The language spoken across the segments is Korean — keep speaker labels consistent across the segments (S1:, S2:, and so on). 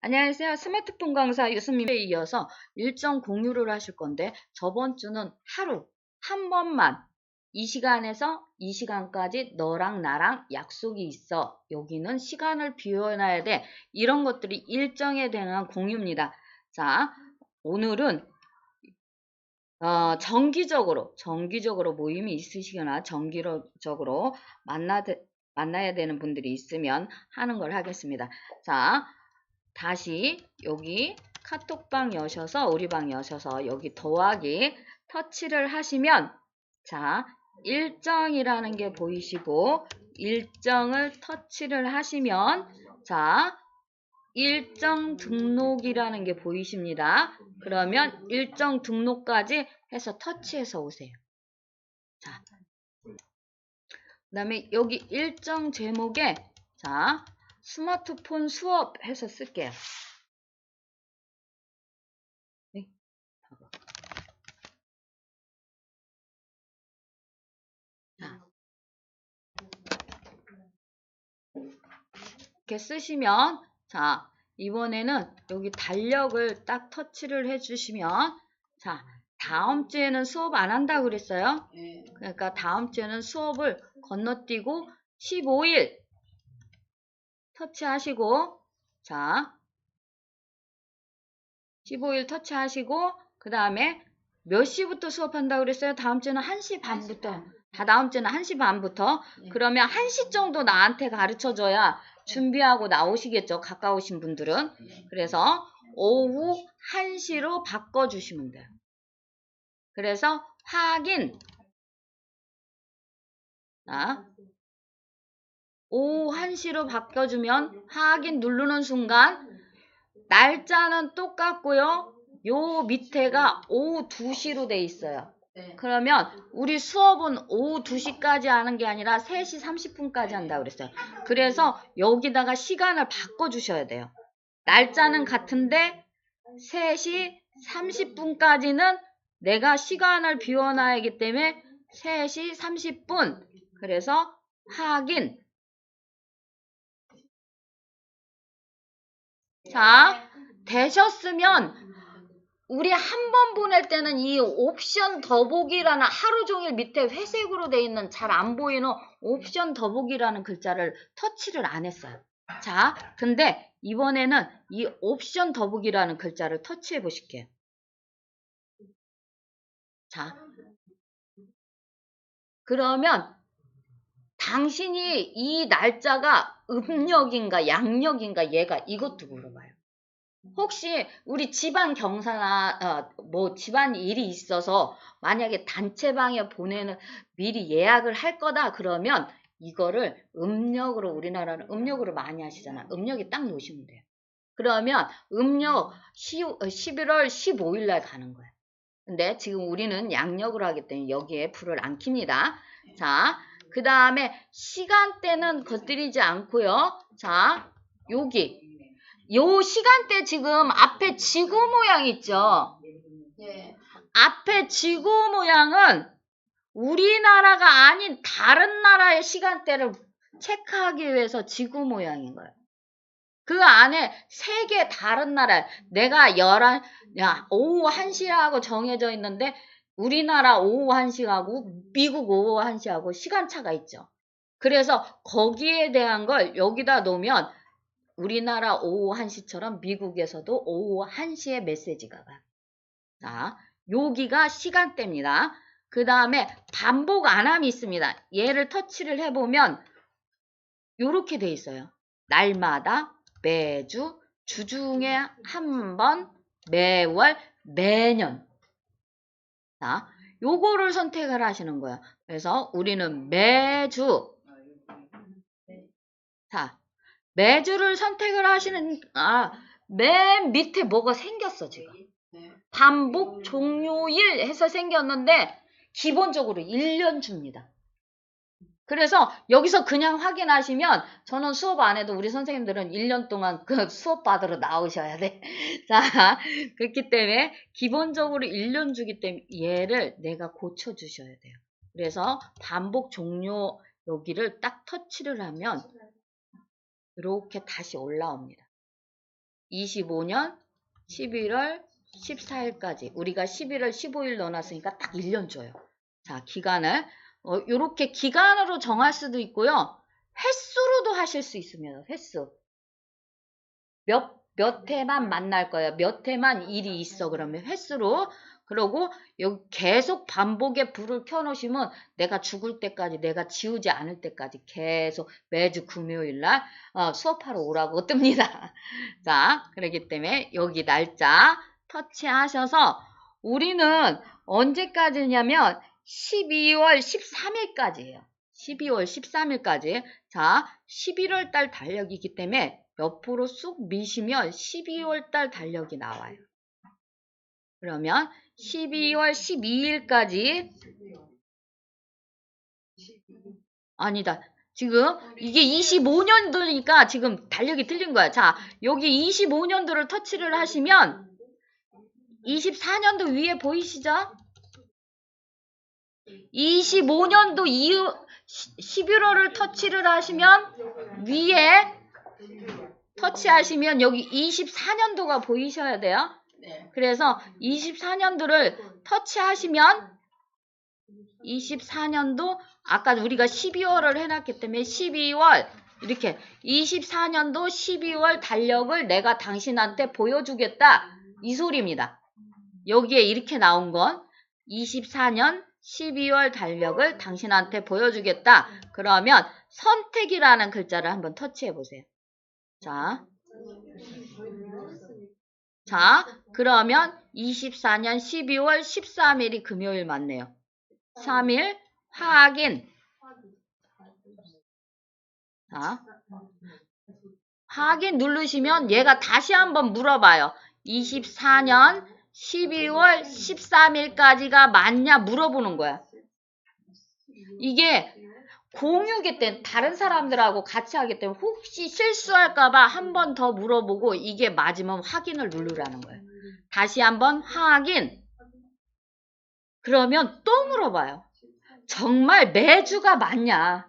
S1: 안녕하세요. 스마트폰 강사 유수민에 이어서 일정 공유를 하실 건데 저번 주는 하루 한 번만 이 시간에서 이 시간까지 너랑 나랑 약속이 있어. 여기는 시간을 비워놔야 돼. 이런 것들이 일정에 대한 공유입니다. 자, 오늘은 어, 정기적으로 정기적으로 모임이 있으시거나 정기적으로 만나 만나야 되는 분들이 있으면 하는 걸 하겠습니다. 자, 다시 여기 카톡방 여셔서 우리 방 여셔서 여기 더하기 터치를 하시면 자 일정이라는 게 보이시고 일정을 터치를 하시면 자 일정 등록이라는 게 보이십니다. 그러면 일정 등록까지 해서 터치해서 오세요. 자, 그 다음에 여기 일정 제목에 자 스마트폰 수업 해서 쓸게요. 네. 이렇게 쓰시면 자 이번에는 여기 달력을 딱 터치를 해주시면 자 다음 주에는 수업 안 한다 그랬어요.
S2: 네.
S1: 그러니까 다음 주에는 수업을 건너뛰고 15일 터치하시고 자 15일 터치하시고 그 다음에 몇 시부터 수업한다고 그랬어요? 다음 주는 1시 반부터. 다 다음 주는 1시 반부터.
S2: 네.
S1: 그러면 1시 정도 나한테 가르쳐 줘야 준비하고 나오시겠죠? 가까우신 분들은. 그래서 오후 1시로 바꿔 주시면 돼요. 그래서 확인. 자, 오후 1시로 바꿔주면 확인 누르는 순간 날짜는 똑같고요. 요 밑에가 오후 2시로 돼 있어요.
S2: 네.
S1: 그러면 우리 수업은 오후 2시까지 하는 게 아니라 3시 30분까지 한다고 그랬어요. 그래서 여기다가 시간을 바꿔주셔야 돼요. 날짜는 같은데 3시 30분까지는 내가 시간을 비워놔야 하기 때문에 3시 30분 그래서 확인 자, 되셨으면 우리 한 번 보낼 때는 이 옵션 더보기라는 하루 종일 밑에 회색으로 돼 있는 잘 안 보이는 옵션 더보기라는 글자를 터치를 안 했어요. 자, 근데 이번에는 이 옵션 더보기라는 글자를 터치해 보실게요. 자, 그러면 당신이 이 날짜가 음력인가 양력인가 얘가 이것도 물어봐요. 혹시 우리 집안 경사나 어, 뭐 집안 일이 있어서 만약에 단체방에 보내는 미리 예약을 할 거다 그러면 이거를 음력으로 우리나라는 음력으로 많이 하시잖아. 음력에 딱 놓으시면 돼요. 그러면 음력 11월 15일 날 가는 거예요. 근데 지금 우리는 양력으로 하기 때문에 여기에 불을 안 킵니다. 자, 그 다음에 시간대는 건드리지 않고요. 자, 여기. 요 시간대 지금 앞에 지구 모양 있죠?
S2: 예.
S1: 앞에 지구 모양은 우리나라가 아닌 다른 나라의 시간대를 체크하기 위해서 지구 모양인 거예요. 그 안에 세계 다른 나라, 내가 열한, 야, 오후 1시라고 정해져 있는데 우리나라 오후 1시하고 미국 오후 1시하고 시간차가 있죠. 그래서 거기에 대한 걸 여기다 놓으면 우리나라 오후 1시처럼 미국에서도 오후 1시에 메시지가 가. 자, 여기가 시간대입니다. 그 다음에 반복 안함이 있습니다. 얘를 터치를 해보면 이렇게 돼 있어요. 날마다, 매주, 주중에 한 번, 매월, 매년. 자, 요거를 선택을 하시는 거예요. 그래서 우리는 매주, 자, 매주를 선택을 하시는, 아, 맨 밑에 뭐가 생겼어, 지금.
S2: 네.
S1: 반복 종료일 해서 생겼는데, 기본적으로 1년 줍니다. 그래서 여기서 그냥 확인하시면 저는 수업 안 해도 우리 선생님들은 1년 동안 그 수업 받으러 나오셔야 돼. 자, 그렇기 때문에 기본적으로 1년 주기 때문에 얘를 내가 고쳐 주셔야 돼요. 그래서 반복 종료 여기를 딱 터치를 하면 이렇게 다시 올라옵니다. 25년 11월 14일까지 우리가 11월 15일 넣어놨으니까 딱 1년 줘요. 자, 기간을 어, 요렇게 기간으로 정할 수도 있고요. 횟수로도 하실 수 있습니다. 횟수. 몇, 몇 회만 만날 거예요. 몇 회만 일이 있어. 그러면 횟수로. 그러고 여기 계속 반복에 불을 켜놓으시면 내가 죽을 때까지 내가 지우지 않을 때까지 계속 매주 금요일 날 어, 수업하러 오라고 뜹니다. 자, 그렇기 때문에 여기 날짜 터치하셔서 우리는 언제까지냐면 12월 13일까지예요. 12월 13일까지. 자, 11월 달 달력이기 때문에 옆으로 쑥 미시면 12월 달 달력이 나와요. 그러면 12월 12일까지 아니다. 지금 이게 25년도니까 지금 달력이 틀린 거야. 자, 여기 25년도를 터치를 하시면 24년도 위에 보이시죠? 25년도 이후 11월을 터치를 하시면 위에 터치하시면 여기 24년도가 보이셔야 돼요.
S2: 네.
S1: 그래서 24년도를 터치하시면 24년도 아까 우리가 12월을 해놨기 때문에 12월 이렇게 24년도 12월 달력을 내가 당신한테 보여주겠다 이 소리입니다. 여기에 이렇게 나온 건 24년 12월 달력을 당신한테 보여주겠다. 그러면 선택이라는 글자를 한번 터치해 보세요. 자, 자, 그러면 24년 12월 13일이 금요일 맞네요. 3일 확인. 자, 확인 누르시면 얘가 다시 한번 물어봐요. 24년 12월 13일까지가 맞냐 물어보는 거야. 이게 공유기 때문에 다른 사람들하고 같이 하기 때문에 혹시 실수할까봐 한 번 더 물어보고 이게 맞으면 확인을 누르라는 거예요. 다시 한번 확인. 그러면 또 물어봐요. 정말 매주가 맞냐?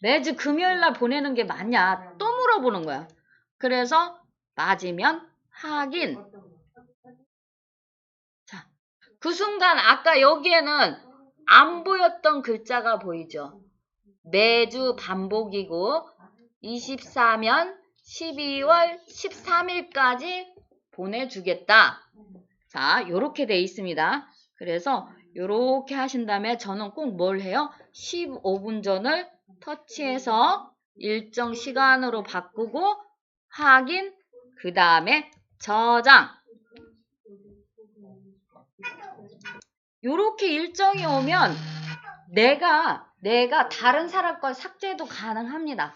S1: 매주 금요일 날 보내는 게 맞냐? 또 물어보는 거야. 그래서 맞으면 확인. 자, 그 순간 아까 여기에는 안 보였던 글자가 보이죠? 매주 반복이고 24면 12월 13일까지 보내주겠다. 자, 요렇게 돼 있습니다. 그래서 요렇게 하신 다음에 저는 꼭 뭘 해요? 15분 전을 터치해서 일정 시간으로 바꾸고 확인, 그 다음에 저장. 요렇게 일정이 오면 내가 내가 다른 사람 걸 삭제도 가능합니다.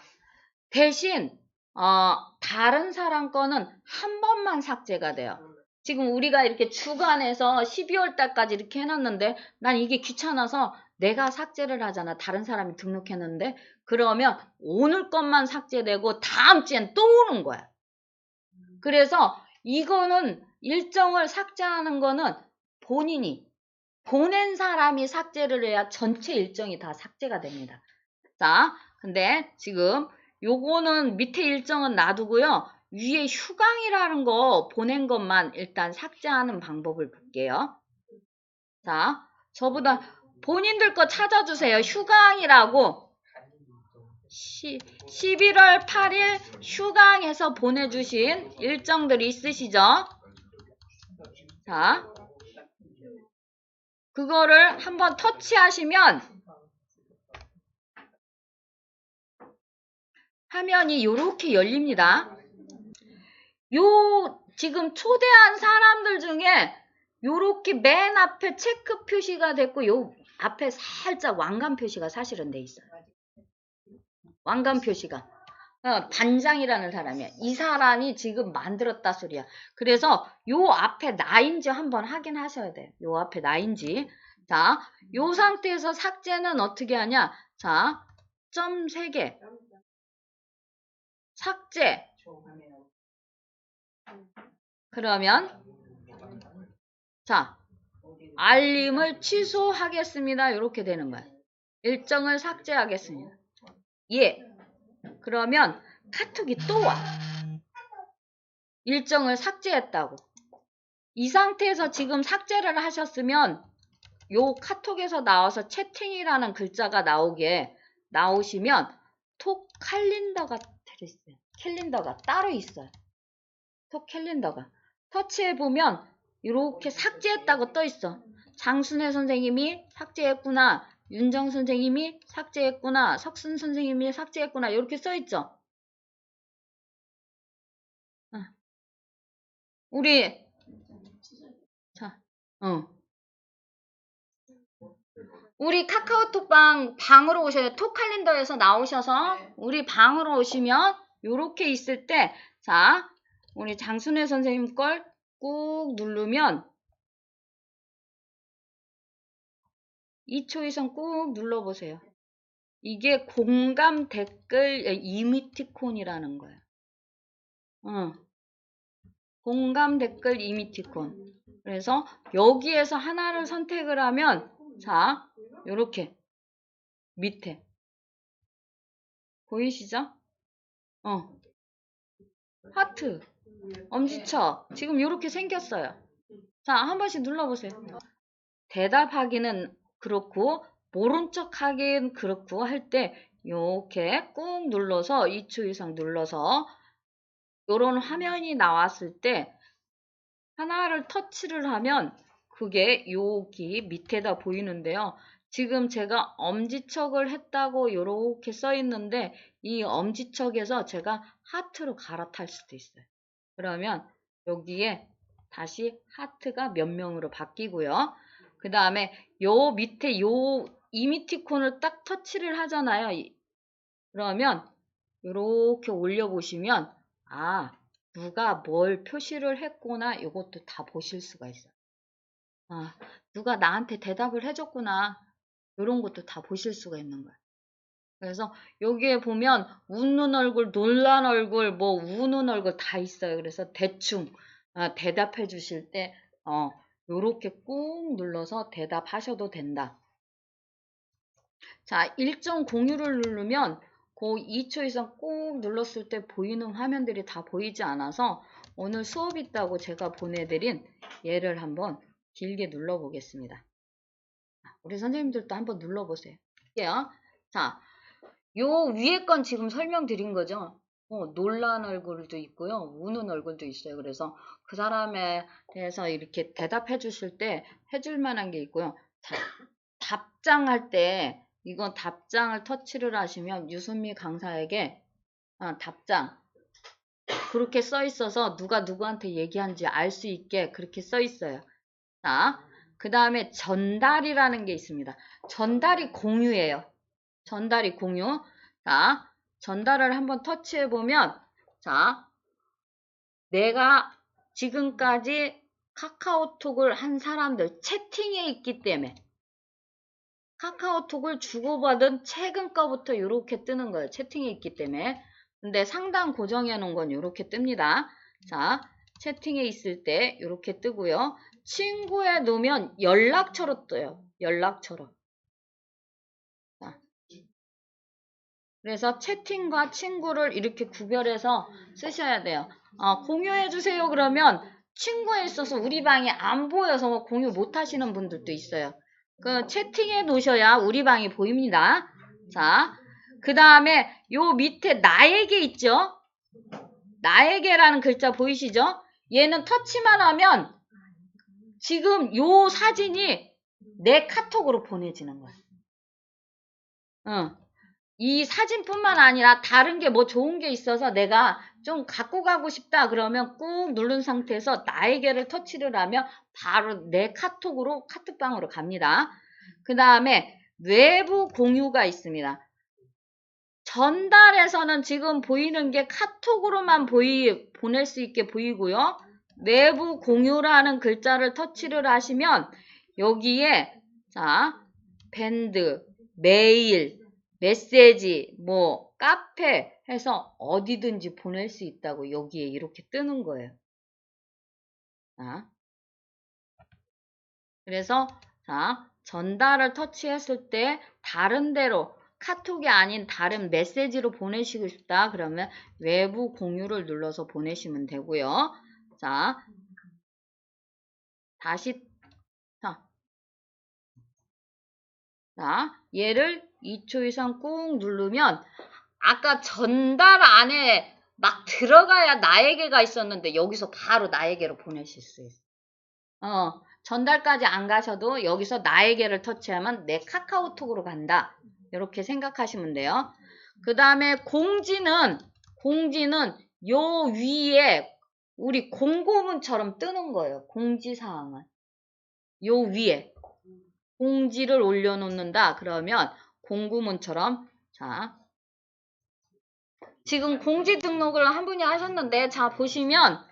S1: 대신 어, 다른 사람 거는 한 번만 삭제가 돼요. 지금 우리가 이렇게 주간에서 12월 달까지 이렇게 해놨는데 난 이게 귀찮아서 내가 삭제를 하잖아. 다른 사람이 등록했는데 그러면 오늘 것만 삭제되고 다음 주엔 또 오는 거야. 그래서 이거는 일정을 삭제하는 거는 본인이 보낸 사람이 삭제를 해야 전체 일정이 다 삭제가 됩니다. 자, 근데 지금 요거는 밑에 일정은 놔두고요. 위에 휴강이라는 거 보낸 것만 일단 삭제하는 방법을 볼게요. 자, 저보다 본인들 거 찾아주세요. 휴강이라고. 시, 11월 8일 휴강해서 보내주신 일정들이 있으시죠? 자, 그거를 한번 터치하시면 화면이 이렇게 열립니다. 요 지금 초대한 사람들 중에 요렇게 맨 앞에 체크 표시가 됐고 요 앞에 살짝 왕관 표시가 사실은 돼 있어요. 왕관 표시가 어, 반장이라는 사람이야. 이 사람이 지금 만들었다 소리야. 그래서 요 앞에 나인지 한번 확인하셔야 돼요. 요 앞에 나인지. 자, 요 상태에서 삭제는 어떻게 하냐? 자, 점 3개. 삭제. 그러면 자, 알림을 취소하겠습니다. 이렇게 되는 거야. 일정을 삭제하겠습니다. 예. 그러면 카톡이 또 와. 일정을 삭제했다고. 이 상태에서 지금 삭제를 하셨으면 요 카톡에서 나와서 채팅이라는 글자가 나오게 나오시면 톡 캘린더가 들어있어요. 캘린더가 따로 있어요. 톡 캘린더가. 터치해보면 이렇게 삭제했다고 떠 있어. 장순애 선생님이 삭제했구나. 윤정 선생님이 삭제했구나. 석순 선생님이 삭제했구나. 이렇게 써 있죠. 어. 우리 자, 어. 우리 카카오톡 방 방으로 오셔요. 톡 칼린더에서 나오셔서
S2: 네.
S1: 우리 방으로 오시면 요렇게 있을 때 자, 우리 장순애 선생님 걸 꾹 누르면 2초 이상 꾹 눌러보세요. 이게 공감 댓글 이미티콘이라는 거예요. 어. 공감 댓글 이미티콘. 그래서 여기에서 하나를 선택을 하면 자, 요렇게 밑에 보이시죠? 어. 하트. 엄지척. 지금 요렇게 생겼어요. 자, 한 번씩 눌러보세요. 대답하기는 그렇고 모른 척 하긴 그렇고 할때 요렇게 꾹 눌러서 2초 이상 눌러서 요런 화면이 나왔을 때 하나를 터치를 하면 그게 여기 밑에다 보이는데요. 지금 제가 엄지척을 했다고 요렇게 써 있는데 이 엄지척에서 제가 하트로 갈아탈 수도 있어요. 그러면 여기에 다시 하트가 몇 명으로 바뀌고요. 그 다음에 요 밑에 요 이미티콘을 딱 터치를 하잖아요. 이- 그러면 이렇게 올려보시면 아 누가 뭘 표시를 했구나 이것도 다 보실 수가 있어요. 아 누가 나한테 대답을 해줬구나 이런 것도 다 보실 수가 있는 거예요. 그래서 여기에 보면 웃는 얼굴, 놀란 얼굴, 뭐 우는 얼굴 다 있어요. 그래서 대충 아, 대답해 주실 때 어, 요렇게 꾹 눌러서 대답하셔도 된다. 자, 일정 공유를 누르면 그 2초 이상 꾹 눌렀을 때 보이는 화면들이 다 보이지 않아서 오늘 수업 있다고 제가 보내드린 얘를 한번 길게 눌러보겠습니다. 우리 선생님들도 한번 눌러보세요. 자, 요 위에 건 지금 설명드린 거죠. 어, 놀란 얼굴도 있고요. 우는 얼굴도 있어요. 그래서 그 사람에 대해서 이렇게 대답해 주실 때 해줄 만한 게 있고요. 자, 답장할 때 이건 답장을 터치를 하시면 유순미 강사에게 아, 답장 그렇게 써 있어서 누가 누구한테 얘기한지 알 수 있게 그렇게 써 있어요. 자, 그 다음에 전달이라는 게 있습니다. 전달이 공유예요. 전달이 공유. 자, 전달을 한번 터치해 보면, 자, 내가 지금까지 카카오톡을 한 사람들 채팅에 있기 때문에 카카오톡을 주고받은 최근 거부터 이렇게 뜨는 거예요. 채팅에 있기 때문에. 근데 상단 고정해 놓은 건 이렇게 뜹니다. 자, 채팅에 있을 때 이렇게 뜨고요. 친구에 놓으면 연락처로 떠요. 연락처로. 그래서 채팅과 친구를 이렇게 구별해서 쓰셔야 돼요. 어, 공유해 주세요 그러면 친구에 있어서 우리 방에 안 보여서 공유 못 하시는 분들도 있어요. 그 채팅해 놓으셔야 우리 방이 보입니다. 자, 그 다음에 요 밑에 나에게 있죠? 나에게라는 글자 보이시죠? 얘는 터치만 하면 지금 요 사진이 내 카톡으로 보내지는 거야. 응. 이 사진뿐만 아니라 다른 게 뭐 좋은 게 있어서 내가 좀 갖고 가고 싶다 그러면 꾹 누른 상태에서 나에게를 터치를 하면 바로 내 카톡으로 카톡방으로 갑니다. 그 다음에 외부 공유가 있습니다. 전달에서는 지금 보이는 게 카톡으로만 보이, 보낼 수 있게 보이고요. 내부 공유라는 글자를 터치를 하시면 여기에 자 밴드, 메일, 메시지, 뭐 카페 해서 어디든지 보낼 수 있다고 여기에 이렇게 뜨는 거예요. 자, 그래서 자 전달을 터치했을 때 다른 데로 카톡이 아닌 다른 메시지로 보내시고 싶다. 그러면 외부 공유를 눌러서 보내시면 되고요. 자, 다시 자 얘를 2초 이상 꾹 누르면 아까 전달 안에 막 들어가야 나에게가 있었는데 여기서 바로 나에게로 보내실 수 있어. 어, 전달까지 안 가셔도 여기서 나에게를 터치하면 내 카카오톡으로 간다. 이렇게 생각하시면 돼요. 그 다음에 공지는 공지는 요 위에 우리 공고문처럼 뜨는 거예요. 공지사항은. 요 위에 공지를 올려놓는다. 그러면 공고문처럼 자 지금 공지 등록을 한 분이 하셨는데 자 보시면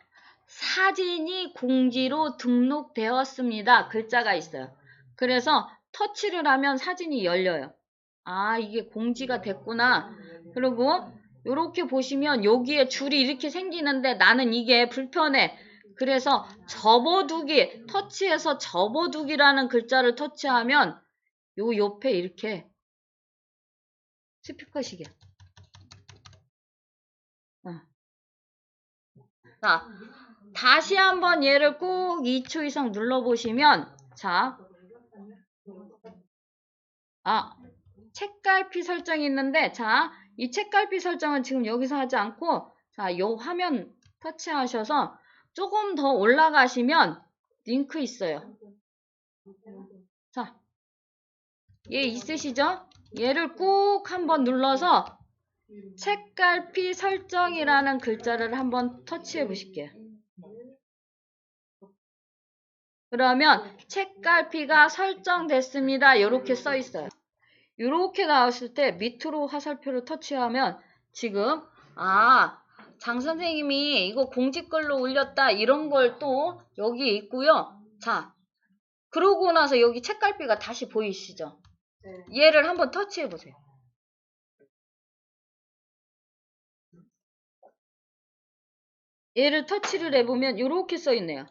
S1: 사진이 공지로 등록되었습니다. 글자가 있어요. 그래서 터치를 하면 사진이 열려요. 아 이게 공지가 됐구나. 그리고 이렇게 보시면 여기에 줄이 이렇게 생기는데 나는 이게 불편해. 그래서 접어두기, 터치해서 접어두기라는 글자를 터치하면 요 옆에 이렇게 스피커식이야. 어. 자, 다시 한번 얘를 꼭 2초 이상 눌러보시면, 자, 아, 책갈피 설정이 있는데, 자, 이 책갈피 설정은 지금 여기서 하지 않고, 자, 요 화면 터치하셔서 조금 더 올라가시면 링크 있어요. 자, 얘 있으시죠? 얘를 꾹 한번 눌러서 책갈피 설정이라는 글자를 한번 터치해 보실게요. 그러면 책갈피가 설정됐습니다. 이렇게 써 있어요. 이렇게 나왔을 때 밑으로 화살표를 터치하면 지금 아, 장 선생님이 이거 공지글로 올렸다 이런 걸 또 여기 있고요. 자, 그러고 나서 여기 책갈피가 다시 보이시죠? 얘를 한번 터치해 보세요. 얘를 터치를 해보면 이렇게 써 있네요.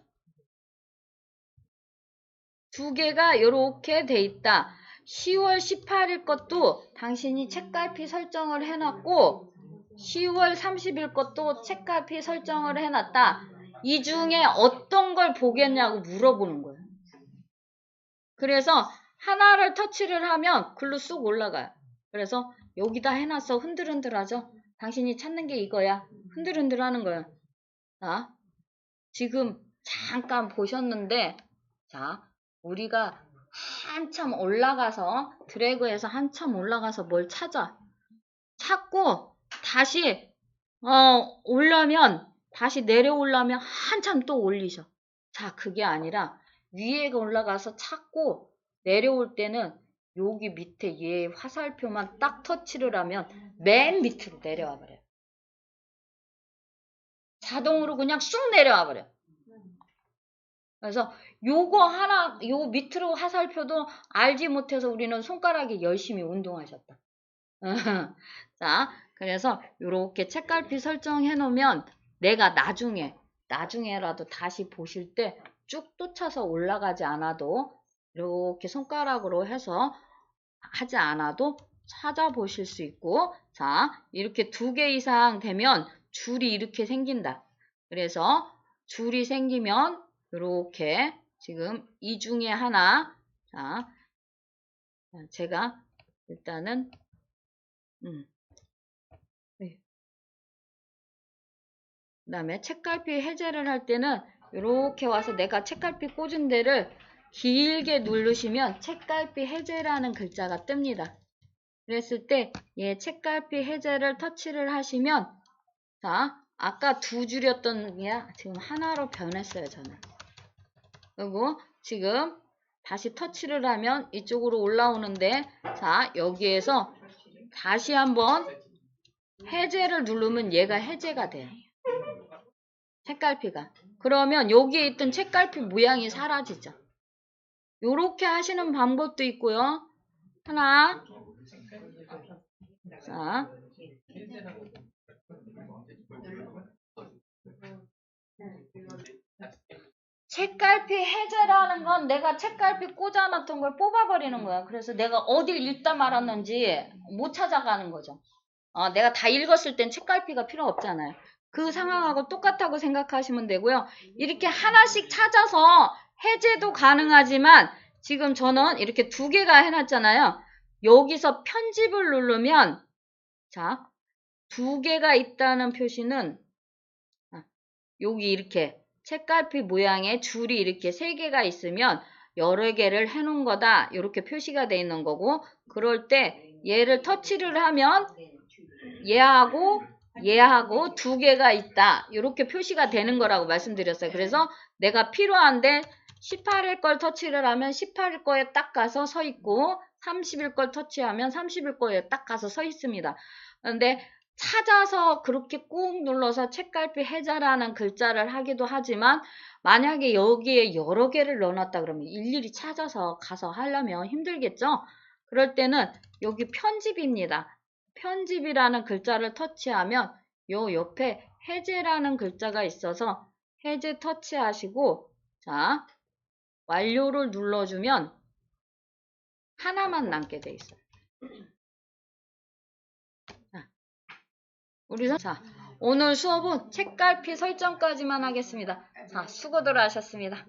S1: 두 개가 이렇게 돼 있다. 10월 18일 것도 당신이 책갈피 설정을 해놨고 10월 30일 것도 책갈피 설정을 해놨다. 이 중에 어떤 걸 보겠냐고 물어보는 거예요. 그래서 하나를 터치를 하면 글로 쑥 올라가요. 그래서 여기다 해놨어. 흔들흔들하죠? 당신이 찾는 게 이거야. 흔들흔들 하는 거예요. 자, 지금 잠깐 보셨는데, 자, 우리가 한참 올라가서, 드래그해서 한참 올라가서 뭘 찾아. 찾고, 다시, 어, 올라면, 다시 내려오려면 한참 또 올리셔. 자, 그게 아니라, 위에 올라가서 찾고, 내려올 때는 여기 밑에 얘 화살표만 딱 터치를 하면 맨 밑으로 내려와 버려요. 자동으로 그냥 쑥 내려와 버려. 그래서 요거 하나, 요 밑으로 화살표도 알지 못해서 우리는 손가락이 열심히 운동하셨다. 자, 그래서 요렇게 책갈피 설정해 놓으면 내가 나중에, 나중에라도 다시 보실 때 쭉 쫓아서 올라가지 않아도 이렇게 손가락으로 해서 하지 않아도 찾아보실 수 있고 자 이렇게 두 개 이상 되면 줄이 이렇게 생긴다. 그래서 줄이 생기면 이렇게 지금 이 중에 하나 자 제가 일단은 음, 그 다음에 책갈피 해제를 할 때는 이렇게 와서 내가 책갈피 꽂은 데를 길게 누르시면 책갈피 해제라는 글자가 뜹니다. 그랬을 때 얘 책갈피 해제를 터치를 하시면 자 아까 두 줄이었던 게 지금 하나로 변했어요 저는. 그리고 지금 다시 터치를 하면 이쪽으로 올라오는데 자 여기에서 다시 한번 해제를 누르면 얘가 해제가 돼요. 책갈피가. 그러면 여기에 있던 책갈피 모양이 사라지죠. 요렇게 하시는 방법도 있고요. 하나. 자. 책갈피 해제라는 건 내가 책갈피 꽂아놨던 걸 뽑아버리는 거야. 그래서 내가 어딜 읽다 말았는지 못 찾아가는 거죠. 어, 내가 다 읽었을 땐 책갈피가 필요 없잖아요. 그 상황하고 똑같다고 생각하시면 되고요. 이렇게 하나씩 찾아서 해제도 가능하지만 지금 저는 이렇게 두 개가 해놨잖아요. 여기서 편집을 누르면 자, 두 개가 있다는 표시는 아, 여기 이렇게 책갈피 모양의 줄이 이렇게 세 개가 있으면 여러 개를 해놓은 거다. 이렇게 표시가 돼 있는 거고 그럴 때 얘를 터치를 하면 얘하고 얘하고 두 개가 있다. 이렇게 표시가 되는 거라고 말씀드렸어요. 그래서 내가 필요한데 18일 걸 터치를 하면 18일 거에 딱 가서 서 있고 30일 걸 터치하면 30일 거에 딱 가서 서 있습니다. 그런데 찾아서 그렇게 꾹 눌러서 책갈피 해자라는 글자를 하기도 하지만 만약에 여기에 여러 개를 넣어놨다 그러면 일일이 찾아서 가서 하려면 힘들겠죠? 그럴 때는 여기 편집입니다. 편집이라는 글자를 터치하면 요 옆에 해제라는 글자가 있어서 해제 터치하시고 자 완료를 눌러주면 하나만 남게 돼 있어요. 자, 우리 오늘 수업은 책갈피 설정까지만 하겠습니다. 자 수고들 하셨습니다.